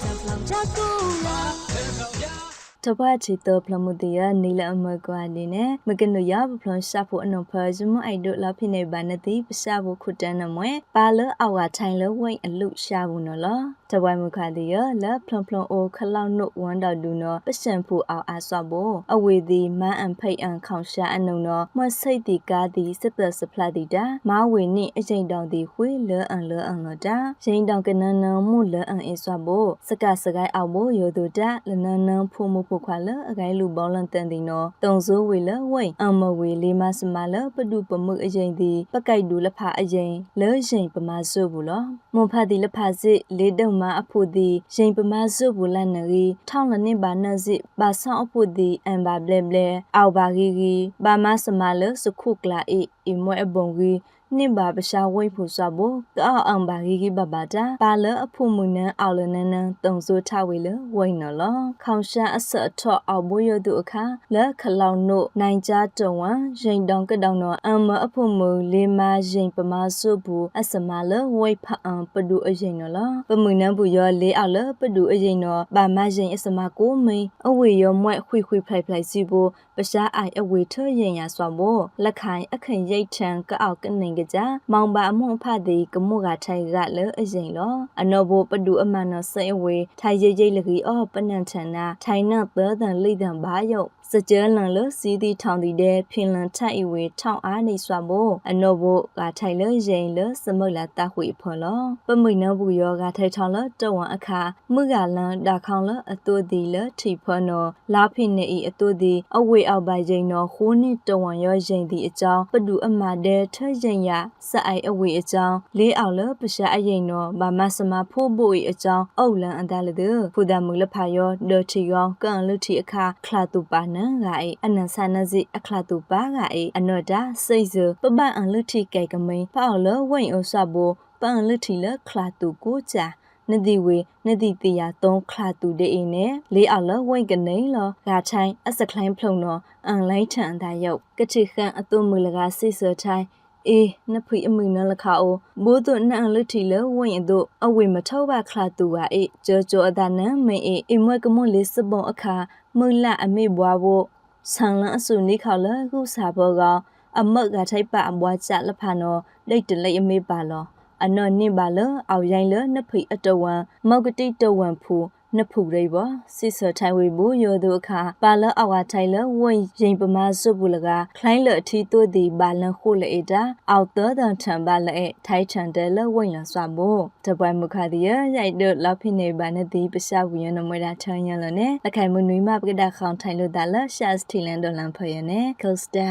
Dalam. တပတ်ချီတော့ဖလမှုတရနီလအမကွာနေနဲ့မကနရပဖလရှာဖို့အနုဖဇမအိုက်ဒိုလာဖိနေဘာနတိပရှာဖို့ခုတန်းနမွဲပါလအောက်ကထိုင်လဝိတ်အလုရှာဘူးနော်လောတဝိုင်မခါတရလဖလဖလအိုခလောက်နုဝမ်တော်ဒူနော်ပစံဖို့အောင်အားဆော့ဖို့အဝေသည်မန်းအန်ဖိတ်အန်ခေါင်ရှာအနုံနော်မွတ်စိတ်တီကားသည်စစ်သက်စဖလာတီတာမဝေနိအချိန်တောင်သည်ခွေလအန်လအန်လောတာချိန်တောင်ကနန်းနန်းမှုလအန်အဆော့ဖို့စကစကိုင်းအောင်ဖို့ယောသူတာလနန်းနန်းဖို့မှုဖို့ခွာလအကိုင်းလူပေါလန်တန်တီနော်တုံစိုးဝေလဝိန်အမဝေလေးမစမလပဒုပမှုအချိန်သည်ပကိုက်ဒူလဖအချိန်လဲချိန်ပမာဆုဘူးလောမွန်ဖတ်သည်လဖစစ်လေးတုံမအဖို့သည်ချိန်ပမာဆုဘူးလန်နရီထောင်းလနှစ်ပါနစစ်ပါဆောင်အဖို့သည်အန်ဘာဘလက်ဘလက်အောက်ပါဂီဂီဘာမစမလစခုကလာအေအမွဲအပုံကြီး နိဘာပရှာဝိဖူစဘကောက်အောင်ပါဂီဂီဘဘတာပါလအဖုမှုနန်းအော်လနန်းနန်းတုံစိုးထဝေလဝိနော်လခေါင်ရှာအဆက်အထော့အောက်ဘိုးရသူအခါလက်ခလောင်နို့နိုင်ကြတုံဝံရင်တောင်ကတောင်တော့အမအဖုမှုလေးမရင်ပမာစုဘူးအစမလဝိဖအံပဒူအရင်နော်လပမှုနန်းဘူးရောလေးအောက်လပဒူအရင်နော်ပါမရင်အစမကိုမိန်အဝေရောမွဲ့ခွိခွိဖလိုက်ဖလိုက်စီဘူးပရှားအိုင်အဝေထရင်ရစွာဘောလက်ခိုင်အခင်ရိတ်ထံကအောက်ကနေကကြမောင်ပါအမွန်ဖတ်သည်ကမှုကထိုင်ကလဲအရင်လောအနောဘပဒူအမနစိအဝေထိုင်ရိတ်ရိတ်လကြီးအောပနန်ထန်နာထိုင်နသဒန်လိဒံဘာယုတ်စကြလန်လစီတီထောင်တီတဲ့ဖင်လန်ထိုက်အဝေထောင်အားနေစွာမို့အနောဘကထိုင်လရင်လစမုတ်လာတခွေဖော်လောပမိနဘူးယောကထိုင်ထောင်လတဝံအခါမှုကလန်ဒါခေါင်လအတူဒီလထီဖော်နော်လာဖိနေဤအတူဒီအဝေအောက်ပါရင်နော်ခိုးနှစ်တဝံရောရင်ဒီအကြောင်းပဒူအမတဲ့ထရင်ရစအိုင်အဝေအကြောင်းလေးအောင်လပရှာအရင်နော်ဘာမစမဖိုးဖို့ဤအကြောင်းအုတ်လန်အတလတဲ့ဖူဒမူလဖာယောဒထီယောကန်လထီအခါခလာတူပါနန်ကအိအနန်ဆာနစီအခလာတူပါကအိအနောဒါစိတ်စပပအန်လထီကဲကမိန်ဖောက်လဝိန်အဆဘောပန်လထီလခလာတူကိုချာနဒီဝေနဒီတီယာသုံးခလာတူတဲ့အိနဲ့လေးအောင်လဝိတ်ကနေလောဂါချိုင်းအစကလိုင်းဖလုံတော့အန်လိုင်းထန်ဒါယုတ်ကတိခန့်အသွမူလကစိစထိုင်း အေးနဖိအမိနလခအိုဘိုးတို့နန်လထီလဝင်းတို့အဝေမထောပါခလာတူပါအေးကြောကြောအဒနန်မေအေးအမွဲကမွန်လေးစပုံအခါမူလအမေဘွားဖို့ဆန်လန်အစုနိခေါလခုစာဘောကအမတ်ကထိုက်ပအဘွားချလဖာနောလိတ်တလိတ်အမေပါလောအနော်နင့်ပါလအောက်ရိုင်းလနဖိအတဝံမောက်ကတိတဝံဖူ နဖူရိဘစိစထိုင်ဝေဘူးယောဒုအခါပါလအဝါထိုင်လဝိရင်ပမာစုဘူးလကခိုင်းလအထီတိုးဒီဘာလန်ခုလေတာအောက်တော်တန်ထံပါလေထိုင်ထန်တယ်လဝိလစွာမို့တပွဲမခဒီရရိုက်တော့လောက်ဖိနေပါနဲ့ဒီပစဝီယနမွေတာချန်ရလနဲ့လခိုင်မနွေမပကဒခေါင်ထိုင်လို့ဒါလရှာစတီလန်ဒေါ်လန်ဖယနဲ့ကောစတာ